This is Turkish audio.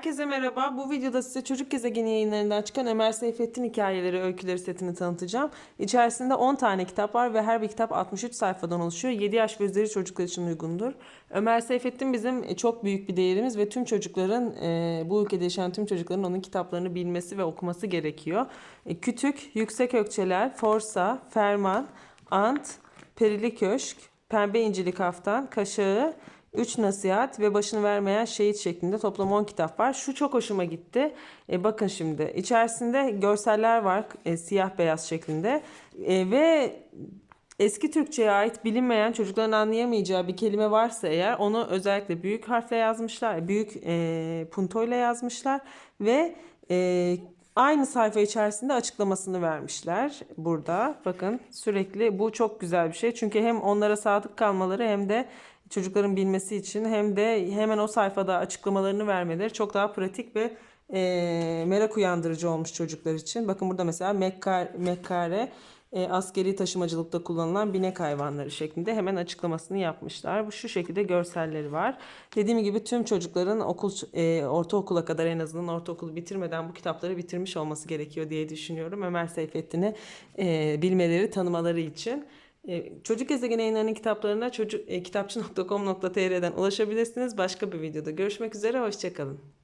Herkese merhaba. Bu videoda size Çocuk Gezegeni yayınlarından çıkan Ömer Seyfettin hikayeleri, öyküleri setini tanıtacağım. İçerisinde 10 tane kitap var ve her bir kitap 63 sayfadan oluşuyor. 7 yaş ve üzeri çocuklar için uygundur. Ömer Seyfettin bizim çok büyük bir değerimiz ve tüm çocukların, e, bu ülkede yaşayan tüm çocukların onun kitaplarını bilmesi ve okuması gerekiyor. E, Kütük, Yüksek Ökçeler, Forsa, Ferman, Ant, Perili Köşk, Pembe İncili Kaftan, Kaşağı, Üç Nasihat ve Başını Vermeyen Şehit şeklinde toplam 10 kitap var. Şu çok hoşuma gitti. E, bakın şimdi içerisinde görseller var e, siyah beyaz şeklinde E, ve eski Türkçe'ye ait bilinmeyen çocukların anlayamayacağı bir kelime varsa eğer onu özellikle büyük harfle yazmışlar, büyük e, puntoyla yazmışlar ve e, aynı sayfa içerisinde açıklamasını vermişler burada. Bakın sürekli bu çok güzel bir şey çünkü hem onlara sadık kalmaları hem de çocukların bilmesi için hem de hemen o sayfada açıklamalarını vermeleri çok daha pratik ve e, merak uyandırıcı olmuş çocuklar için. Bakın burada mesela mekkare, mekkare e, askeri taşımacılıkta kullanılan binek hayvanları şeklinde hemen açıklamasını yapmışlar. Bu şu şekilde görselleri var. Dediğim gibi tüm çocukların okul e, ortaokula kadar en azından ortaokulu bitirmeden bu kitapları bitirmiş olması gerekiyor diye düşünüyorum. Ömer Seyfettin'i e, bilmeleri, tanımaları için. E, Çocuk Gezegeni yayınlarının kitaplarına çocuk, e, kitapçı.com.tr'den ulaşabilirsiniz. Başka bir videoda görüşmek üzere, hoşçakalın.